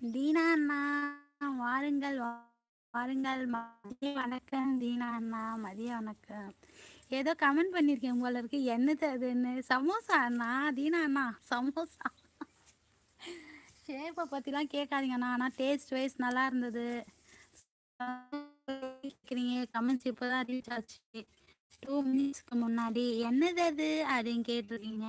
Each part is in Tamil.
தீனா அண்ணா வாருங்கள் வா- வாருங்கள். மதிய வணக்கம் தீனா அண்ணா மதிய வணக்கம். ஏதோ கமெண்ட் பண்ணியிருக்கேன் போல இருக்கு என்னது அதுன்னு? சமோசா அண்ணா தீனா அண்ணா சமோசா. ஷேப்பை பற்றிலாம் கேட்காதீங்கண்ணா ஆனால் டேஸ்ட் வைஸ் நல்லா இருந்தது. கேட்குறீங்க. கமெண்ட்ஸ் இப்போ தான் ரீச் ஆச்சு டூ மினிட்ஸ்க்கு முன்னாடி. என்னது அது? அப்படின்னு கேட்டிருக்கீங்க.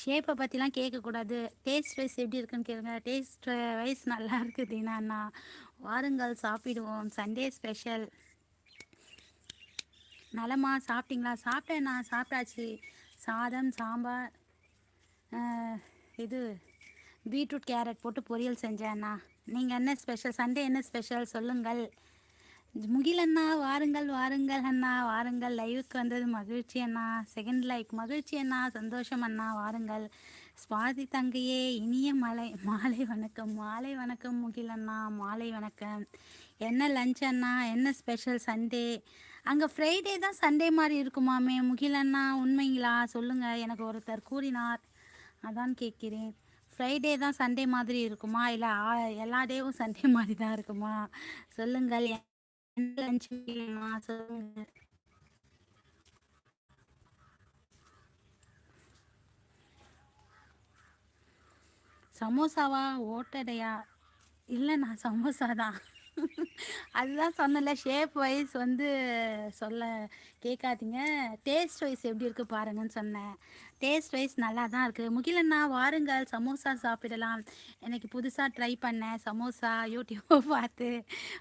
ஷேப்பை பற்றிலாம் கேட்கக்கூடாது. டேஸ்ட் வைஸ் எப்படி இருக்குன்னு கேளுங்க. டேஸ்ட் வைஸ் நல்லா இருக்குது தீனா அண்ணா. வாருங்கள் சாப்பிடுவோம். Sunday special. நலமா சாப்பிட்டீங்களா? சாப்பிட்டேண்ணா சாப்பிட்டாச்சு. சாதம் சாம்பார் இது பீட்ரூட் கேரட் போட்டு பொரியல் செஞ்சேண்ணா நீங்கள் என்ன ஸ்பெஷல்? சண்டே என்ன ஸ்பெஷல்? சொல்லுங்கள். முகில் அண்ணா. வாருங்கள் வாருங்கள் அண்ணா. வாருங்கள். லைவுக்கு வந்தது மகிழ்ச்சி அண்ணா. செகண்ட் லைக் மகிழ்ச்சி அண்ணா. சந்தோஷம் அண்ணா. வாருங்கள். ஸ்வாதி தங்கையே இனிய மலை மாலை வணக்கம். மாலை வணக்கம் முகில் அண்ணா. மாலை வணக்கம். என்ன லஞ்ச் அண்ணா? என்ன ஸ்பெஷல் சண்டே அங்கே ஃப்ரைடே தான் சண்டே மாதிரி இருக்குமாமே முகில் அண்ணா. உண்மைங்களா? சொல்லுங்கள் எனக்கு ஒருத்தர் கூறினார். அதான் கேட்கிறேன். ஃப்ரைடே தான் சண்டே மாதிரி இருக்குமா? இல்லை எல்லா டேவும் சண்டே மாதிரி தான் இருக்குமா? சொல்லுங்கள். என்ன லஞ்ச் சொல்லுங்கள் சமோசாவா? ஓட்டடையா? இல்லை நான் சமோசா தான் அதுதான் சொன்னல ஷேப் வைஸ் வந்து சொல்ல கேட்காதீங்க. டேஸ்ட் வைஸ் எப்படி இருக்குது பாருங்கன்னு சொன்னேன். டேஸ்ட் வைஸ் நல்லா தான் இருக்குது முகிலண்ணா வாருங்கள். சமோசா சாப்பிடலாம். எனக்கு புதுசாக ட்ரை பண்ணேன். சமோசா யூடியூப்பை பார்த்து.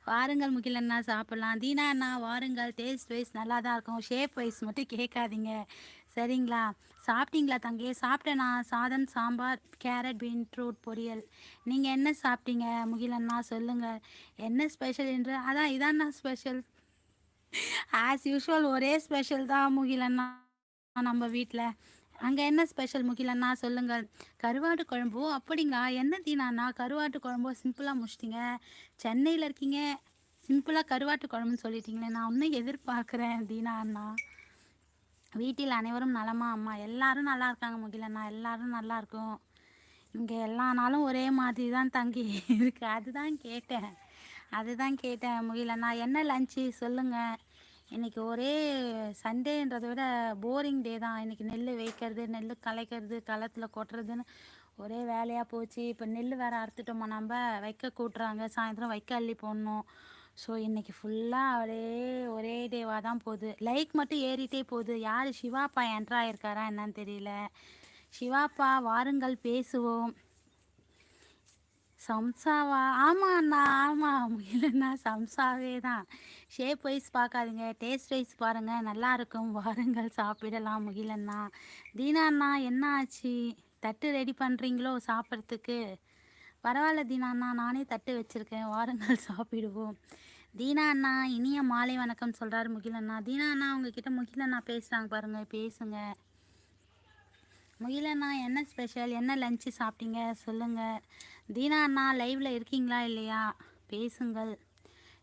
வாருங்கள் முகிலண்ணா சாப்பிடலாம். தீனா அண்ணா வாருங்கள். டேஸ்ட் வைஸ் நல்லா தான் இருக்கும். ஷேப் வைஸ் மட்டும் கேட்காதீங்க. சரிங்களா? சாப்பிட்டீங்களா தங்கி? சாப்பிட்டேண்ணா சாதம் சாம்பார் கேரட் பீன்ரூட் பொரியல். நீங்கள் என்ன சாப்பிட்டீங்க? முகிலண்ணா சொல்லுங்கள் என்ன ஸ்பெஷல் என்று? அதான் இதாண்ணா ஸ்பெஷல் ஆஸ் யூஷுவல் ஒரே ஸ்பெஷல் தான் முகிலண்ணா நம்ம வீட்டில் அங்கே என்ன ஸ்பெஷல் முகிலண்ணா சொல்லுங்கள் கருவாட்டு குழம்பு அப்படிங்களா? என்ன தீனாண்ணா கருவாட்டு குழம்பு சிம்பிளாக முடிச்சிட்டிங்க. சென்னையில் இருக்கீங்க. சிம்பிளாக கருவாட்டு குழம்புன்னு சொல்லிட்டீங்களே நான் இன்னும் எதிர்பார்க்குறேன் தீனா அண்ணா. வீட்டில் அனைவரும் நலமா? அம்மா எல்லாரும் நல்லா இருக்காங்க முகிலண்ணா. எல்லாரும் நல்லா இருக்கும். இங்கே எல்லா நாளும் ஒரே மாதிரி தான் தங்கி இருக்கு. அதுதான் கேட்டேன். அதுதான் கேட்டேன் முகிலண்ணா. என்ன லஞ்சு? சொல்லுங்கள் இன்னைக்கு ஒரே சண்டேன்றதை விட போரிங் டே தான். இன்னைக்கு நெல் வைக்கிறது நெல் களைக்கிறது களத்தில் கொட்டுறதுன்னு ஒரே வேலையாக போச்சு. இப்போ நெல் வேற அறுத்துட்டோமா நம்ம? வைக்க கூட்டுறாங்க. சாயந்தரம் வைக்க அள்ளி போடணும். ஸோ இன்னைக்கு ஃபுல்லாக அப்படியே ஒரே டேவாக தான் போகுது லைக் மட்டும் ஏறிட்டே போகுது யார் சிவாப்பா என்ட்ரா ஆயிருக்காரா என்னன்னு தெரியல. சிவாப்பா வாருங்கள் பேசுவோம். சம்சாவா? ஆமாண்ணா அண்ணா ஆமாம் இல்லைண்ணா சம்சாவே தான். ஷேப் வைஸ் பார்க்காதீங்க. டேஸ்ட் வைஸ் பாருங்கள் நல்லா இருக்கும். வாருங்கள் சாப்பிடலாம் முகிலண்ணா. தீனா அண்ணா என்ன ஆச்சு? தட்டு ரெடி பண்ணுறீங்களோ சாப்பிட்றதுக்கு? பரவாயில்ல தீனா அண்ணா நானே தட்டு வச்சுருக்கேன் வாருங்கள் சாப்பிடுவோம். தீனா அண்ணா இனிய மாலை வணக்கம் சொல்கிறாரு முகிலண்ணா தீனா அண்ணா உங்ககிட்ட முகிலண்ணா பேசுகிறாங்க பாருங்கள் பேசுங்க. முகிலண்ணா என்ன ஸ்பெஷல் என்ன லஞ்சு சாப்பிட்டீங்க? சொல்லுங்கள் தீனா அண்ணா லைவில் இருக்கீங்களா இல்லையா? பேசுங்கள்.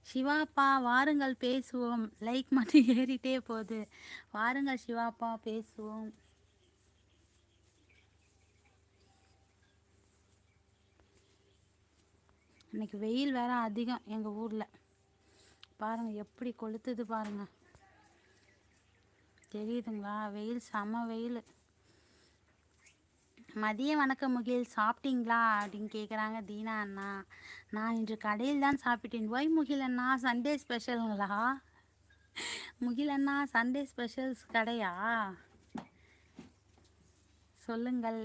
சிவாப்பா வாருங்கள் பேசுவோம். லைக் மட்டும் ஏறிட்டே போகுது. வாருங்கள் சிவாப்பா பேசுவோம். இன்னைக்கு வெயில் வேற அதிகம் எங்கள் ஊரில். பாருங்கள் எப்படி கொளுத்துது பாருங்கள் தெரியுதுங்களா? வெயில் செம வெயில். மதிய வணக்கம் முகில் சாப்பிட்டீங்களா? அப்படின்னு கேட்குறாங்க தீனா அண்ணா. நான் இன்று கடையில் தான் சாப்பிட்டேன். ஒய் முகில் அண்ணா சண்டே ஸ்பெஷலுங்களா? முகில் அண்ணா சண்டே ஸ்பெஷல்ஸ் கடையா? சொல்லுங்கள்.